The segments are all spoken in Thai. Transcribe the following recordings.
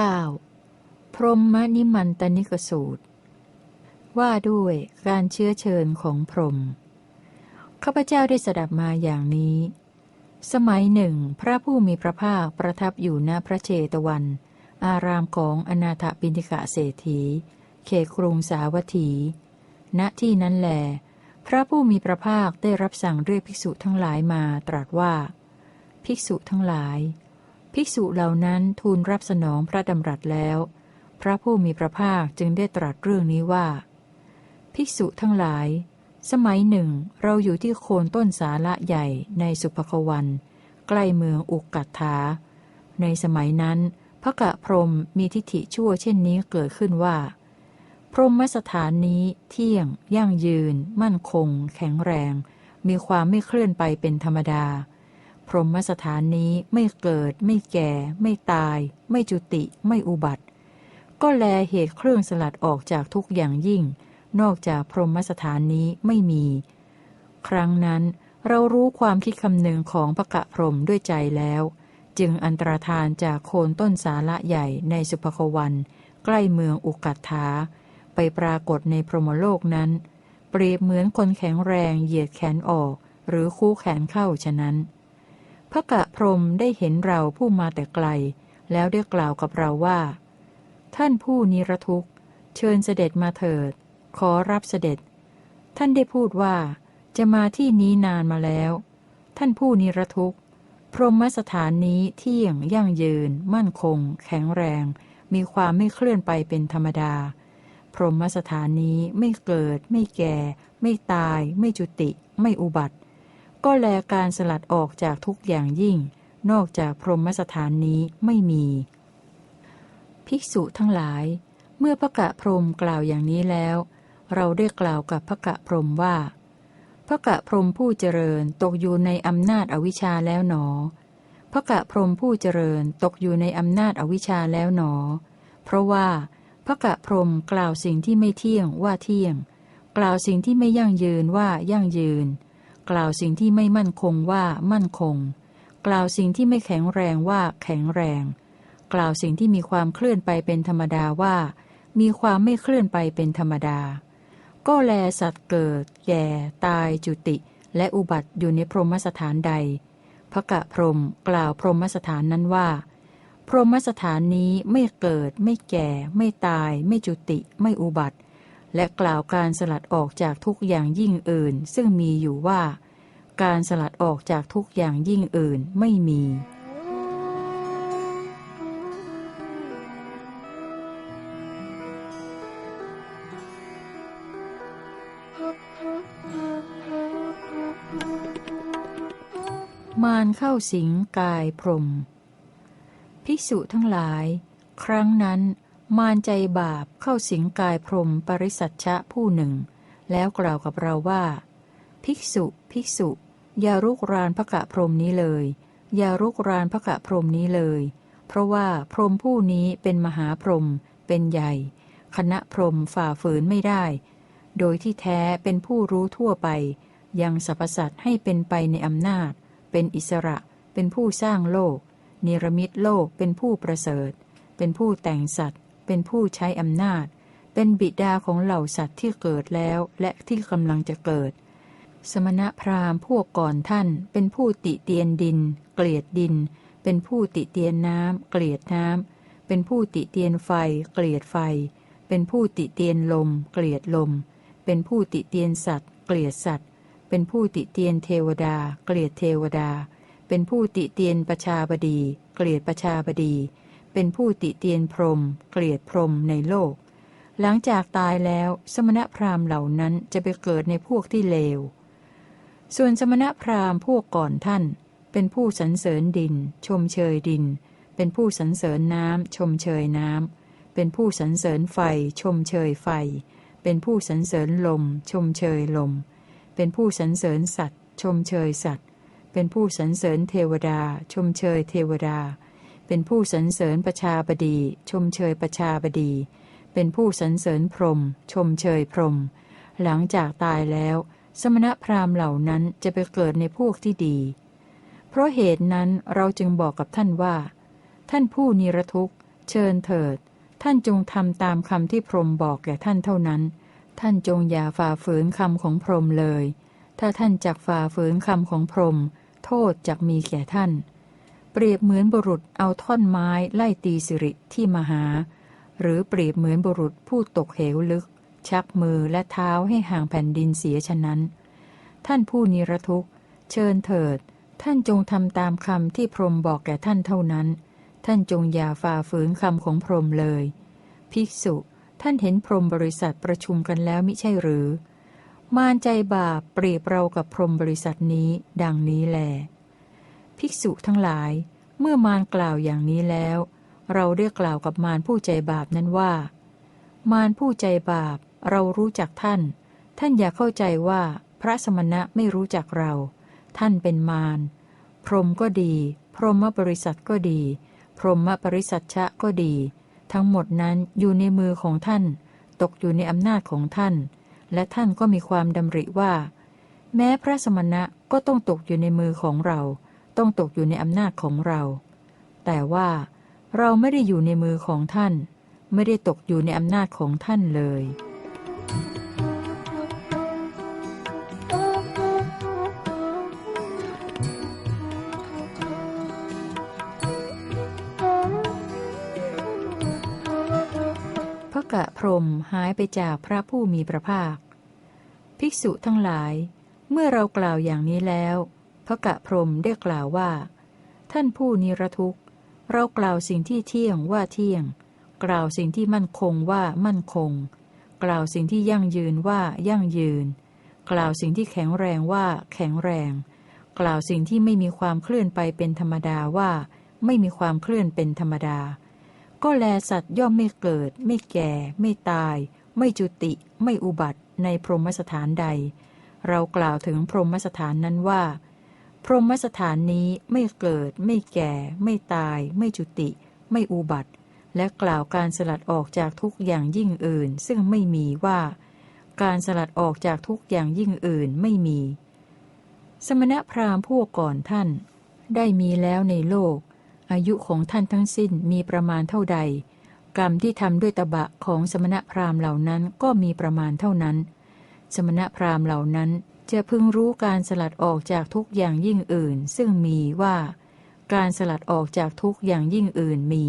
9. พรหมนิมันตนิกสูตร ว่าด้วยการเชื้อเชิญของพรหมข้าพเจ้าได้สดับมาอย่างนี้ สมัยหนึ่ง พระผู้มีพระภาคประทับอยู่ณพระเชตวัน อารามของอนาถปิณิกะเศรษฐี เขตกรุงสาวัตถี ณที่นั้นแหลพระผู้มีพระภาคได้รับสั่งเรียกภิกษุทั้งหลายมาตรัสว่า ภิกษุทั้งหลาย ภิกษุเหล่านั้นทูลรับสนองพระดำรัสแล้ว พระผู้มีพระภาคจึงได้ตรัสเรื่องนี้ว่า ภิกษุทั้งหลาย สมัยหนึ่ง เราอยู่ที่โคนต้นสาละใหญ่ในสุภควัน ใกล้เมืองอุกกัตถา ในสมัยนั้น พระกะพรมมีทิฏฐิชั่วเช่นนี้เกิดขึ้นว่า พรหมสถานนี้เที่ยง ยั่งยืน มั่นคง แข็งแรง มีความไม่เคลื่อนไปเป็นธรรมดา รหมสถานนี้ไม่เกิด ไม่แก่ ไม่ตาย ไม่จุติ ไม่อุบัติ ก็แลเหตุเครื่องสลัดออกจากทุกอย่างยิ่ง นอกจากพรหมสถานนี้ไม่มี ครั้งนั้นเรารู้ความคิดคำนึงของพระกะพรหมด้วยใจแล้ว จึงอันตรธานจากโคนต้นสาละใหญ่ในสุภควัน ใกล้เมืองอุกัตถาไปปรากฏในพรหมโลกนั้น เปรียบเหมือนคนแข็งแรงเหยียดแขนออก หรือคู่แขนเข้าฉะนั้น พระกะพรมได้เห็นเราผู้มาแต่ไกล แล้วได้กล่าวกับเราว่า ท่านผู้นิรทุกข์ เชิญเสด็จมาเถิด ขอรับเสด็จ ท่านได้พูดว่า จะมาที่นี้นานมาแล้ว ท่านผู้นิรทุกข์ พรหมสถานนี้เที่ยงยั่งยืน มั่นคง แข็งแรง มีความไม่เคลื่อนไปเป็นธรรมดา พรหมสถานนี้ไม่เกิด ไม่แก่ ไม่ตาย ไม่จุติ ไม่อุบัติ ก็แลการสลัดออกจากทุกอย่างยิ่ง นอกจากพรหมสถานนี้ไม่มี ภิกษุทั้งหลาย เมื่อพระกะพรหมกล่าวอย่างนี้แล้ว เราได้กล่าวกับพระกะพรหมว่าพระกะพรหมผู้เจริญตกอยู่ในอำนาจอวิชชาแล้วหนอพระกะพรหมผู้เจริญตกอยู่ในอำนาจอวิชชาแล้วหนอ เพราะว่าพระกะพรมกล่าวสิ่งที่ไม่เที่ยงว่าเที่ยง กล่าวสิ่งที่ไม่ยั่งยืนว่ายั่งยืน กล่าวสิ่งที่ไม่มั่นคงว่ามั่นคง กล่าวสิ่งที่ไม่แข็งแรงว่าแข็งแรง กล่าวสิ่งที่มีความเคลื่อนไปเป็นธรรมดาว่า มีความไม่เคลื่อนไปเป็นธรรมดา ก็แลสัตว์เกิด แก่ ตาย จุติ และอุบัติอยู่ในพรหมสถานใดพระกะพรมกล่าวพรหมสถานนั้นว่า พรหมสถานนี้ไม่เกิด ไม่แก่ ไม่ตาย ไม่จุติ ไม่อุบัติ และกล่าวการสลัดออกจากทุกอย่างยิ่งอื่น ซึ่งมีอยู่ว่า การสลัดออกจากทุกอย่างยิ่งอื่นไม่มี มารเข้าสิงกายพรม ภิกษุทั้งหลาย ครั้งนั้น มารใจบาปเข้าสิงกายพรมปริสัชชะผู้หนึ่ง แล้วกล่าวกับเราว่า ภิกษุ ภิกษุ อย่ารุกรานพระกะพรมนี้เลย อย่ารุกรานพระกะพรมนี้เลย เพราะว่าพรมผู้นี้เป็นมหาพรมเป็นใหญ่ คณะพรมฝ่าฝืนไม่ได้ โดยที่แท้เป็นผู้รู้ทั่วไป ยังสรรพสัตว์ให้เป็นไปในอำนาจ เป็นอิสระ เป็นผู้สร้างโลก นิรมิตโลกเป็นผู้ประเสริฐ เป็นผู้แต่งสัตว์ เป็นผู้ใช้อำนาจ เป็นบิดาของเหล่าสัตว์ที่เกิดแล้วและที่กำลังจะเกิด สมณพราหมณ์พวกก่อนท่านเป็นผู้ติเตียนดิน เกลียดดิน เป็นผู้ติเตียนน้ำ เกลียดน้ำ เป็นผู้ติเตียนไฟ เกลียดไฟ เป็นผู้ติเตียนลม เกลียดลม เป็นผู้ติเตียนสัตว์ เกลียดสัตว์ เป็นผู้ติเตียนเทวดา เกลียดเทวดา เป็นผู้ติเตียนประชาบดี เกลียดประชาบดี เป็นผู้ติเตียนพรมเกลียดพรมในโลก หลังจากตายแล้วสมณพราหมณ์เหล่านั้นจะไปเกิดในพวกที่เลว ส่วนสมณพราหมณ์พวกก่อนท่าน เป็นผู้สรรเสริญดิน ชมเชยดิน เป็นผู้สรรเสริญน้ำ ชมเชยน้ำ เป็นผู้สรรเสริญไฟ ชมเชยไฟ เป็นผู้สรรเสริญลม ชมเชยลม เป็นผู้สรรเสริญสัตว์ ชมเชยสัตว์ เป็นผู้สรรเสริญเทวดา ชมเชยเทวดา เป็นผู้สรรเสริญประชาบดี ชมเชยประชาบดี เป็นผู้สรรเสริญพรหมชมเชยพรหมหลังจากตายแล้ว สมณพราหมณ์เหล่านั้นจะไปเกิดในพวกที่ดี เพราะเหตุนั้นเราจึงบอกกับท่านว่า ท่านผู้นิรทุกข์ เชิญเถิด ท่านจงทำตามคำที่พรหมบอกแก่ท่านเท่านั้น ท่านจงอย่าฝ่าฝืนคำของพรหมเลย ถ้าท่านจักฝ่าฝืนคำของพรหมโทษจักมีแก่ท่าน เปรียบเหมือนบุรุษเอาท่อนไม้ไล่ตีสิริที่มหา หรือเปรียบเหมือนบุรุษผู้ตกเหวลึก ชักมือและเท้าให้ห่างแผ่นดินเสียฉะนั้น ท่านผู้นิรทุกข์ เชิญเถิด ท่านจงทำตามคำที่พรมบอกแก่ท่านเท่านั้น ท่านจงอย่าฝ่าฝืนคำของพรมเลย ภิกษุท่านเห็นพรมบริษัทประชุมกันแล้วมิใช่หรือ มารใจบาปเปรียบเรากับพรมบริษัทนี้ ดังนี้แล ภิกษุทั้งหลาย เมื่อมารกล่าวอย่างนี้แล้ว เราได้กล่าวกับมารผู้ใจบาปนั้นว่า มารผู้ใจบาป เรารู้จักท่าน ท่านอย่าเข้าใจว่าพระสมณะไม่รู้จักเรา ท่านเป็นมาร พรหมก็ดี พรหมบริษัทก็ดี พรหมปริสัชชะก็ดี ทั้งหมดนั้นอยู่ในมือของท่าน ตกอยู่ในอำนาจของท่าน และท่านก็มีความดำริว่า แม้พระสมณะก็ต้องตกอยู่ในมือของเรา ต้องตกอยู่ในอำนาจของเรา แต่ว่าเราไม่ได้อยู่ในมือของท่าน ไม่ได้ตกอยู่ในอำนาจของท่านเลย ระกะพรหมหายไปจากพระผู้มีพระภาค ภิกษุทั้งหลาย เมื่อเรากล่าวอย่างนี้แล้วพระกะพรหมได้กล่าวว่า ท่านผู้นิรทุกข์ เรากล่าวสิ่งที่เที่ยงว่าเที่ยง กล่าวสิ่งที่มั่นคงว่ามั่นคง กล่าวสิ่งที่ยั่งยืนว่ายั่งยืน กล่าวสิ่งที่แข็งแรงว่าแข็งแรง กล่าวสิ่งที่ไม่มีความเคลื่อนไปเป็นธรรมดาว่า ไม่มีความเคลื่อนเป็นธรรมดา ก็แลสัตว์ย่อมไม่เกิด ไม่แก่ ไม่ตาย ไม่จุติ ไม่อุบัติในพรหมสถานใด เรากล่าวถึงพรหมสถานนั้นว่า พรหมสถานนี้ไม่เกิด ไม่แก่ ไม่ตาย ไม่จุติ ไม่อุบัติ และกล่าวการสลัดออกจากทุกอย่างยิ่งอื่น ซึ่งไม่มีว่า การสลัดออกจากทุกอย่างยิ่งอื่นไม่มี สมณพราหมณ์พวกก่อนท่าน ได้มีแล้วในโลก อายุของท่านทั้งสิ้นมีประมาณเท่าใด กรรมที่ทำด้วยตบะของสมณพราหมณ์เหล่านั้นก็มีประมาณเท่านั้น สมณพราหมณ์เหล่านั้นจะพึงรู้การสลัดออกจากทุกอย่างยิ่งอื่น ซึ่งมีว่า การสลัดออกจากทุกอย่างยิ่งอื่นมี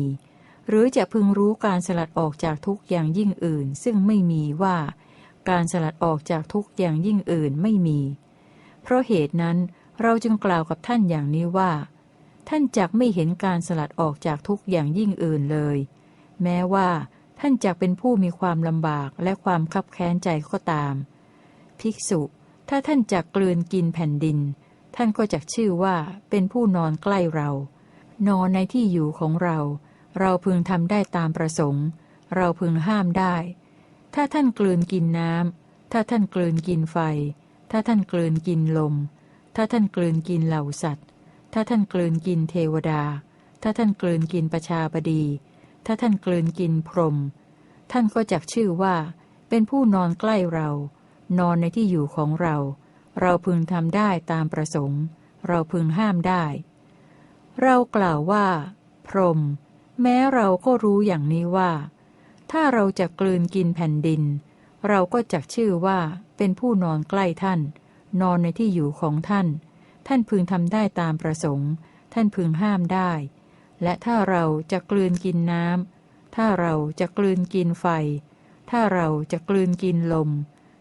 หรือจะพึงรู้การสลัดออกจากทุกอย่างยิ่งอื่น ซึ่งไม่มีว่า การสลัดออกจากทุกอย่างยิ่งอื่นไม่มี เพราะเหตุนั้นเราจึงกล่าวกับท่านอย่างนี้ว่า ท่านจักไม่เห็นการสลัดออกจากทุกอย่างยิ่งอื่นเลย แม้ว่าท่านจักเป็นผู้มีความลำบากและความคับแค้นใจก็ตาม ภิกษุ ถ้าท่านจักกลืนกินแผ่นดิน ท่านก็จักชื่อว่าเป็นผู้นอนใกล้เรา นอนในที่อยู่ของเรา เราพึงทำได้ตามประสงค์ เราพึงห้ามได้ ถ้าท่านกลืนกินน้ำถ้าท่านกลืนกินไฟ ถ้าท่านกลืนกินลม ถ้าท่านกลืนกินเหล่าสัตว์ ถ้าท่านกลืนกินเทวดา ถ้าท่านกลืนกินประชาบดี ถ้าท่านกลืนกินพรหม ท่านก็จักชื่อว่า เป็นผู้นอนใกล้เรา นอนในที่อยู่ของเรา เราพึงทำได้ตามประสงค์ เราพึงห้ามได้ เรากล่าวว่า พรหม แม้เราก็รู้อย่างนี้ว่า ถ้าเราจะกลืนกินแผ่นดิน เราก็จักชื่อว่า เป็นผู้นอนใกล้ท่าน นอนในที่อยู่ของท่าน ท่านพึงทำได้ตามประสงค์ ท่านพึงห้ามได้ และถ้าเราจะกลืนกินน้ำถ้าเราจะกลืนกินไฟ ถ้าเราจะกลืนกินลม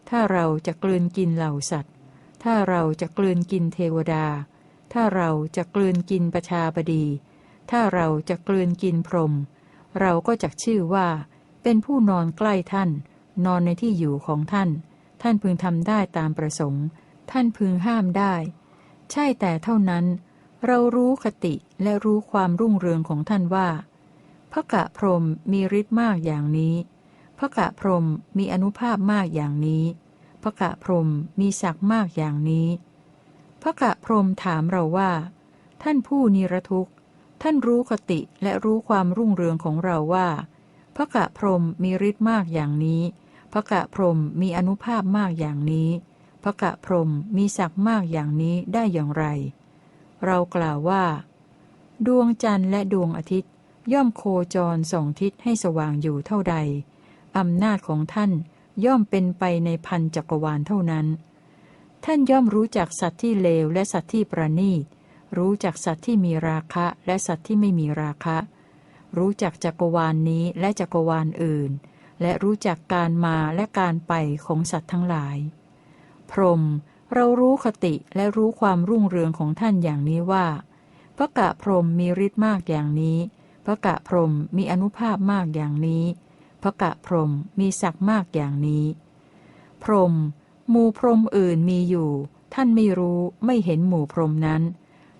ถ้าเราจะกลืนกินเหล่าสัตว์ ถ้าเราจะกลืนกินเทวดา ถ้าเราจะกลืนกินประชาบดี ถ้าเราจะกลืนกินพรหมเราก็จักชื่อว่า เป็นผู้นอนใกล้ท่าน นอนในที่อยู่ของท่าน ท่านพึงทำได้ตามประสงค์ ท่านพึงห้ามได้ ใช่แต่เท่านั้น เรารู้คติและรู้ความรุ่งเรืองของท่านว่าพระกะพรมมีฤทธิ์มากอย่างนี้พระกะพรมมีอนุภาพมากอย่างนี้พระกะพรมมีศักดิ์มากอย่างนี้พระกะพรมถามเราว่า ท่านผู้นิรทุกข์ ท่านรู้คติและรู้ความรุ่งเรืองของเราว่าพระกะพรมมีฤทธิ์มากอย่างนี้พระกะพรมมีอนุภาพมากอย่างนี้ พระกะพรมมีศักดิ์มากอย่างนี้ได้อย่างไร เรากล่าวว่า ดวงจันทร์และดวงอาทิตย์ ย่อมโคจรส่องทิศให้สว่างอยู่เท่าใดอำนาจของท่านย่อมเป็นไปในพันจักรวาลเท่านั้น ท่านย่อมรู้จักสัตว์ที่เลวและสัตว์ที่ประณีต รู้จักสัตว์ที่มีราคะและสัตว์ที่ไม่มีราคะ รู้จักจักรวาลนนี้และจักรวาลอื่น และรู้จักการมาและการไปของสัตว์ทั้งหลาย พรหมเรารู้คติและรู้ความรุ่งเรืองของท่านอย่างนี้ว่าพระกะพรหมมีฤทธิ์มากอย่างนี้พระกะพรหมมีอนุภาพมากอย่างนี้พระกะพรหมมีศักดิ์มากอย่างนี้ พรหมหมู่พรหมอื่นมีอยู่ ท่านไม่รู้ไม่เห็นหมู่พรหมนั้น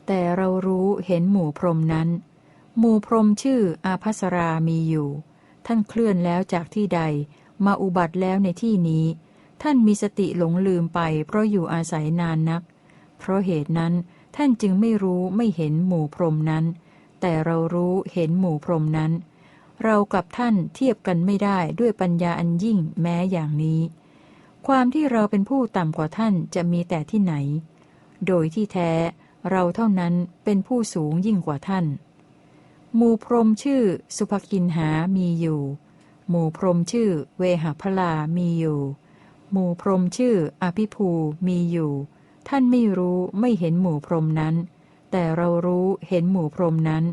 แต่เรารู้เห็นหมู่พรหมนั้น หมู่พรหมชื่ออาภัสรามีอยู่ ท่านเคลื่อนแล้วจากที่ใด มาอุบัติแล้วในที่นี้ ท่านมีสติหลงลืมไป เพราะอยู่อาศัยนานนัก เพราะเหตุนั้นท่านจึงไม่รู้ไม่เห็นหมู่พรมนั้น แต่เรารู้เห็นหมู่พรมนั้น เรากับท่านเทียบกันไม่ได้ด้วยปัญญาอันยิ่งแม้อย่างนี้ ความที่เราเป็นผู้ต่ำกว่าท่านจะมีแต่ที่ไหน โดยที่แท้เราเท่านั้นเป็นผู้สูงยิ่งกว่าท่าน หมู่พรมชื่อสุภกินหามีอยู่ หมู่พรมชื่อเวหพลามีอยู่ หมู่พรมชื่ออภิภูมีอยู่ ท่านไม่รู้ไม่เห็นหมู่พรมนั้น แต่เรารู้เห็นหมู่พรมนั้น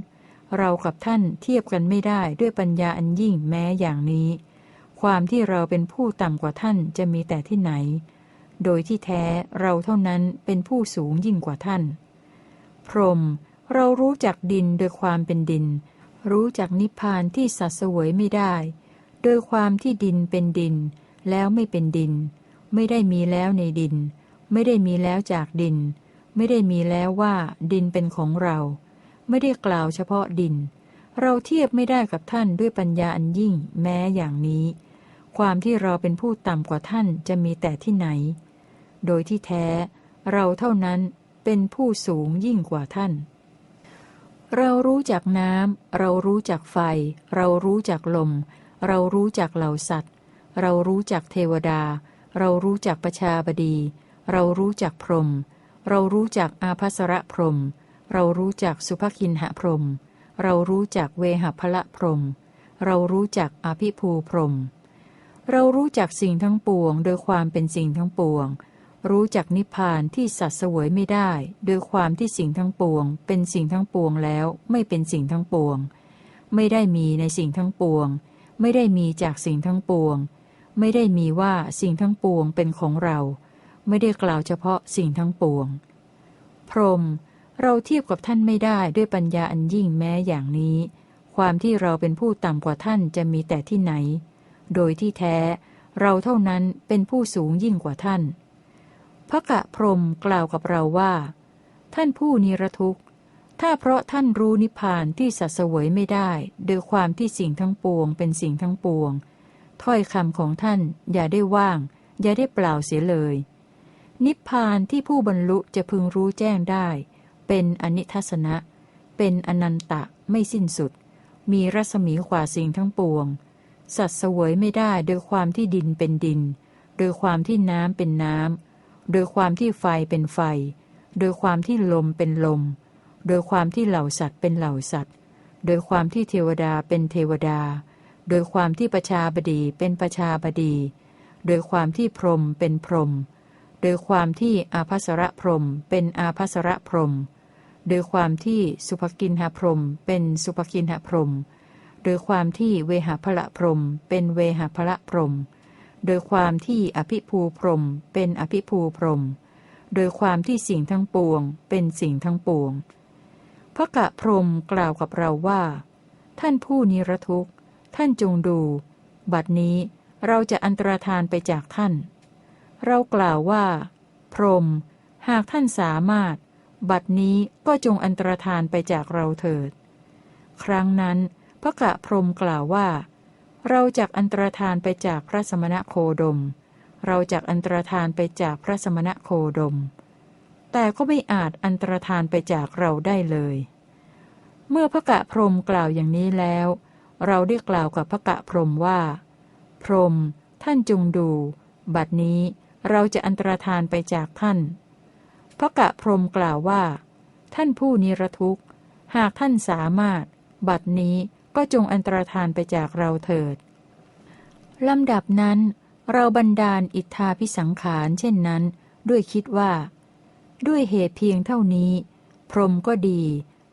เรากับท่านเทียบกันไม่ได้ด้วยปัญญาอันยิ่งแม้อย่างนี้ ความที่เราเป็นผู้ต่ำกว่าท่านจะมีแต่ที่ไหน โดยที่แท้เราเท่านั้นเป็นผู้สูงยิ่งกว่าท่าน พรมเรารู้จักดินโดยความเป็นดิน รู้จักนิพพานที่สัตว์เสวยไม่ได้ โดยความที่ดินเป็นดิน แล้วไม่เป็นดิน ไม่ได้มีแล้วในดิน ไม่ได้มีแล้วจากดิน ไม่ได้มีแล้วว่า ดินเป็นของเรา ไม่ได้กล่าวเฉพาะดิน เราเทียบไม่ได้กับท่านด้วยปัญญาอันยิ่ง แม้อย่างนี้ ความที่เราเป็นผู้ต่ำกว่าท่านจะมีแต่ที่ไหน โดยที่แท้ เราเท่านั้นเป็นผู้สูงยิ่งกว่าท่าน เรารู้จักน้ำเรารู้จักไฟ เรารู้จักลม เรารู้จักเหล่าสัตว์ เรารู้จักเทวดา เรารู้จักประชาบดี เรารู้จักพรหมเรารู้จักอาภัสระพรหมเรารู้จักสุภคินหพรหมเรารู้จักเวหพละพรหมเรารู้จักอภิภูพรหมเรารู้จักสิ่งทั้งปวง โดยความเป็นสิ่งทั้งปวง รู้จักนิพพานที่สัตว์สวยไม่ได้ โดยความที่สิ่งทั้งปวง เป็นสิ่งทั้งปวงแล้ว ไม่เป็นสิ่งทั้งปวง ไม่ได้มีในสิ่งทั้งปวง ไม่ได้มีจากสิ่งทั้งปวง ไม่ได้มีว่าสิ่งทั้งปวงเป็นของเรา ไม่ได้กล่าวเฉพาะสิ่งทั้งปวง พรมเราเทียบกับท่านไม่ได้ด้วยปัญญาอันยิ่งแม้อย่างนี้ ความที่เราเป็นผู้ต่ำกว่าท่านจะมีแต่ที่ไหน โดยที่แท้ เราเท่านั้นเป็นผู้สูงยิ่งกว่าท่าน พระกะพรมกล่าวกับเราว่า ท่านผู้นิรทุกข์ถ้าเพราะท่านรู้นิพพานที่สัตว์เสวยไม่ได้ โดยความที่สิ่งทั้งปวงเป็นสิ่งทั้งปวง ถ้อยคำของท่านอย่าได้ว่าง อย่าได้เปล่าเสียเลย นิพพานที่ผู้บรรลุจะพึงรู้แจ้งได้ เป็นอนิทัศนะ เป็นอนันตะไม่สิ้นสุด มีรัศมีกว่าสิ่งทั้งปวง สัตว์เสวยไม่ได้โดยความที่ดินเป็นดิน โดยความที่น้ำเป็นน้ำ โดยความที่ไฟเป็นไฟ โดยความที่ลมเป็นลม โดยความที่เหล่าสัตว์เป็นเหล่าสัตว์ โดยความที่เทวดาเป็นเทวดา โดยความที่ประชาบดีเป็นประชาบดี โดยความที่พรมเป็นพรม โดยความที่อาภัสระพรมเป็นอาภัสระพรม โดยความที่สุภกินหพรมเป็นสุภกินหพรม โดยความที่เวหพละพรมเป็นเวหพละพรม โดยความที่อภิภูพรมเป็นอภิภูพรม โดยความที่สิ่งทั้งปวง เป็นสิ่งทั้งปวงพระกะพรมกล่าวกับเราว่า ท่านผู้นิรทุกข์ ท่านจงดู บัดนี้เราจะอันตรธานไปจากท่าน เรากล่าวว่า พรหมหากท่านสามารถ บัดนี้ก็จงอันตรธานไปจากเราเถิด ครั้งนั้นพระกะพรหมกล่าวว่า เราจากอันตรธานไปจากพระสมณะโคดม เราจากอันตรธานไปจากพระสมณะโคดม แต่ก็ไม่อาจอันตรธานไปจากเราได้เลย เมื่อพระกะพรหมกล่าวอย่างนี้แล้ว เราได้กล่าวกับพระกะพรมว่า พรม ท่านจงดู บัดนี้เราจะอันตรธานไปจากท่าน พระกะพรมกล่าวว่า ท่านผู้นิรทุกข์ หากท่านสามารถ บัดนี้ก็จงอันตรธานไปจากเราเถิด ลำดับนั้น เราบันดาลอิทธาพิสังขารเช่นนั้น ด้วยคิดว่า ด้วยเหตุเพียงเท่านี้ พรมก็ดี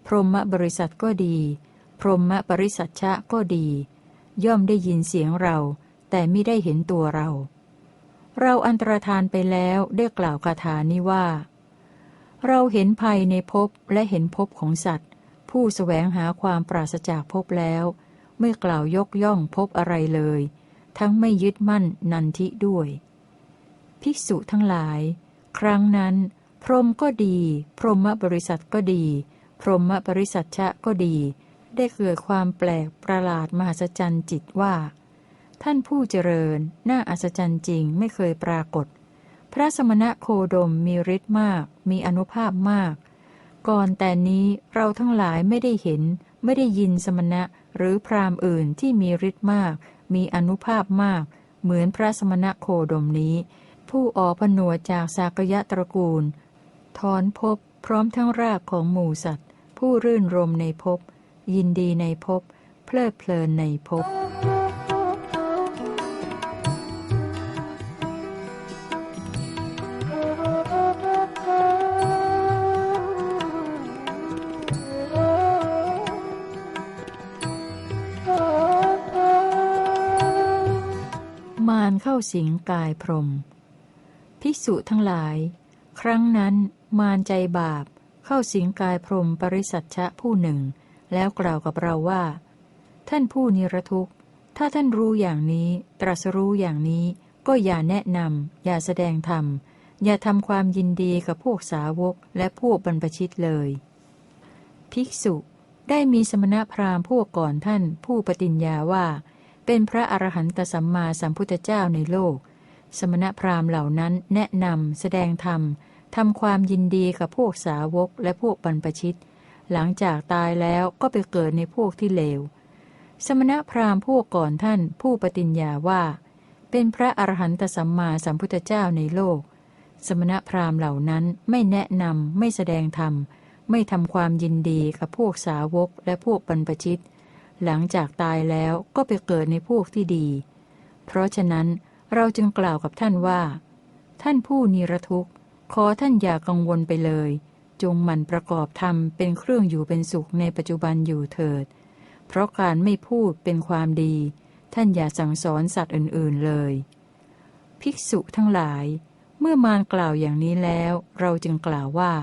พรหมบริษัทก็ดี พรหมปริสัชชะก็ดี ย่อมได้ยินเสียงเรา แต่ไม่ได้เห็นตัวเรา เราอันตรธานไปแล้วได้กล่าวคาถานี้ว่า เราเห็นภัยในภพและเห็นภพของสัตว์ ผู้สแสวงหาความปราศจากภพแล้ว ไม่กล่าวยกย่องภพอะไรเลย ทั้งไม่ยึดมั่นนันทิด้วย ภิกษุทั้งหลาย ครั้งนั้น พรหมก็ดี พรหมบริษัทก็ดี พรหมบริษัทชะก็ดี ได้เกิดความแปลกประหลาดมหัศจรรย์จิตว่า ท่านผู้เจริญ น่าอัศจรรย์จริงไม่เคยปรากฏ พระสมณะโคดมมีฤทธิ์มาก มีอนุภาพมาก ก่อนแต่นี้เราทั้งหลายไม่ได้เห็น ไม่ได้ยินสมณะหรือพราหมณ์อื่นที่มีฤทธิ์มาก มีอนุภาพมาก เหมือนพระสมณะโคดมนี้ ผู้ออกผนวจากสากยะตระกูลถอนภพพร้อมทั้งรากของหมู่สัตว์ ผู้รื่นรมในภพ ยินดีในภพเพลิดเพลินในภพมารเข้าสิงกายพรม ภิกษุทั้งหลาย ครั้งนั้นมารใจบาปเข้าสิงกายพรมปริสัชชะผู้หนึ่ง แล้วกล่าวกับเราว่า ท่านผู้นิรทุกข์ ถ้าท่านรู้อย่างนี้ ตรัสรู้อย่างนี้ ก็อย่าแนะนำอย่าแสดงธรรม อย่าทำความยินดีกับพวกสาวกและพวกบรรพชิตเลย ภิกษุได้มีสมณพราหมณ์พวกก่อนท่านผู้ปฏิญญาว่า เป็นพระอรหันตสัมมาสัมพุทธเจ้าในโลก สมณพราหมณ์เหล่านั้นแนะนำแสดงธรรมทำความยินดีกับพวกสาวกและพวกบรรพชิต หลังจากตายแล้วก็ไปเกิดในพวกที่เลว สมณพราหมณ์พวกก่อนท่านผู้ปฏิญญาว่า เป็นพระอรหันตสัมมาสัมพุทธเจ้าในโลก สมณพราหมณ์เหล่านั้นไม่แนะนำไม่แสดงธรรม ไม่ทำความยินดีกับพวกสาวกและพวกบรรพชิต หลังจากตายแล้วก็ไปเกิดในพวกที่ดี เพราะฉะนั้นเราจึงกล่าวกับท่านว่า ท่านผู้นิรทุกข์ ขอท่านอย่ากังวลไปเลย จงหมั่นประกอบธรรมเป็นเครื่องอยู่เป็นสุขในปัจจุบันอยู่เถิด เพราะการไม่พูดเป็นความดี ท่านอย่าสั่งสอนสัตว์อื่นๆเลย ภิกษุทั้งหลาย เมื่อมารกล่าวอย่างนี้แล้ว เราจึงกล่าวว่า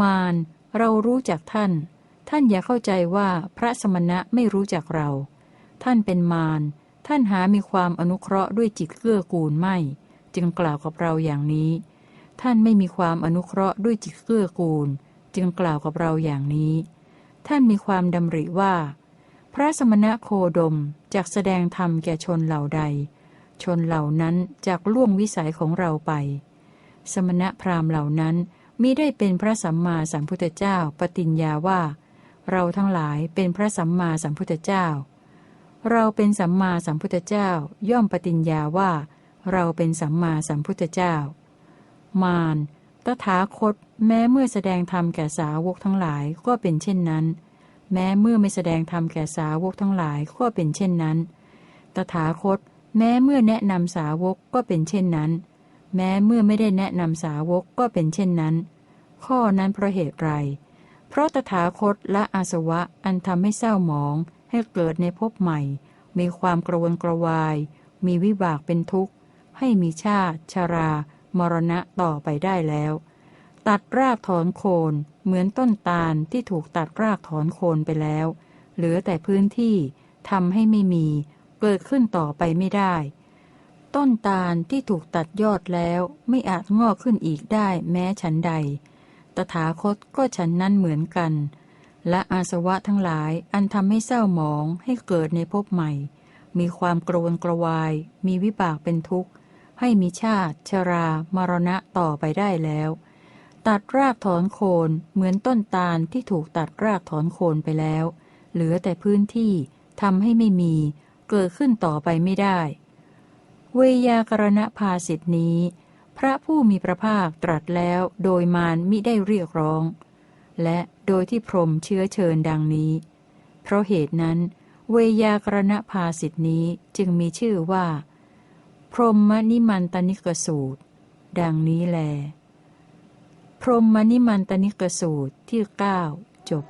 มารเรารู้จักท่าน ท่านอย่าเข้าใจว่าพระสมณะไม่รู้จักเรา ท่านเป็นมารท่านหามีความอนุเคราะห์ด้วยจิตเกื้อกูลไม่ จึงกล่าวกับเราอย่างนี้ ท่านไม่มีความอนุเคราะห์ด้วยจิตเกื้อกูล จึงกล่าวกับเราอย่างนี้ ท่านมีความดำริว่า พระสมณะโคดมจากแสดงธรรมแก่ชนเหล่าใด ชนเหล่านั้นจากล่วงวิสัยของเราไป สมณะพราหมณ์เหล่านั้นมิได้เป็นพระสัมมาสัมพุทธเจ้าปฏิญญาว่า เราทั้งหลายเป็นพระสัมมาสัมพุทธเจ้า เราเป็นสัมมาสัมพุทธเจ้าย่อมปฏิญญาว่า เราเป็นสัมมาสัมพุทธเจ้า มารตถาคต แม้เมื่อแสดงธรรมแก่สาวกทั้งหลายก็เป็นเช่นนั้น แม้เมื่อไม่แสดงธรรมแก่สาวกทั้งหลายก็เป็นเช่นนั้น ตถาคต แม้เมื่อแนะนำสาวกก็เป็นเช่นนั้น แม้เมื่อไม่ได้แนะนำสาวกก็เป็นเช่นนั้น ข้อนั้นเพราะเหตุไร เพราะตถาคตและอาสวะอันทำให้เศร้าหมอง ให้เกิดในภพใหม่ มีความกระวนกระวาย มีวิบากเป็นทุกข์ ให้มีชาติชารา มรณะต่อไปได้แล้ว ตัดรากถอนโคนเหมือนต้นตาลที่ถูกตัดรากถอนโคนไปแล้ว เหลือแต่พื้นที่ทำให้ไม่มี เกิดขึ้นต่อไปไม่ได้ ต้นตาลที่ถูกตัดยอดแล้วไม่อาจงอกขึ้นอีกได้แม้ฉันใด ตถาคตก็ฉันนั้นเหมือนกัน และอาสวะทั้งหลายอันทำให้เศร้าหมองให้เกิดในภพใหม่ มีความกรวนกระวาย มีวิบากเป็นทุกข์ ให้มีชาติ ชรา มรณะต่อไปได้แล้ว ตัดรากถอนโคนเหมือนต้นตาลที่ถูกตัดรากถอนโคนไปแล้ว เหลือแต่พื้นที่ทำให้ไม่มี เกิดขึ้นต่อไปไม่ได้ เวยากรณภาสิทธินี้ พระผู้มีพระภาคตรัสแล้วโดยมารมิได้เรียกร้อง และโดยที่พรมเชื้อเชิญดังนี้ เพราะเหตุนั้น เวยากรณภาสิทธินี้จึงมีชื่อว่า พรหมนิมันตนิกสูตร ดังนี้แล พรหมนิมันตนิกสูตรที่เก้าจบ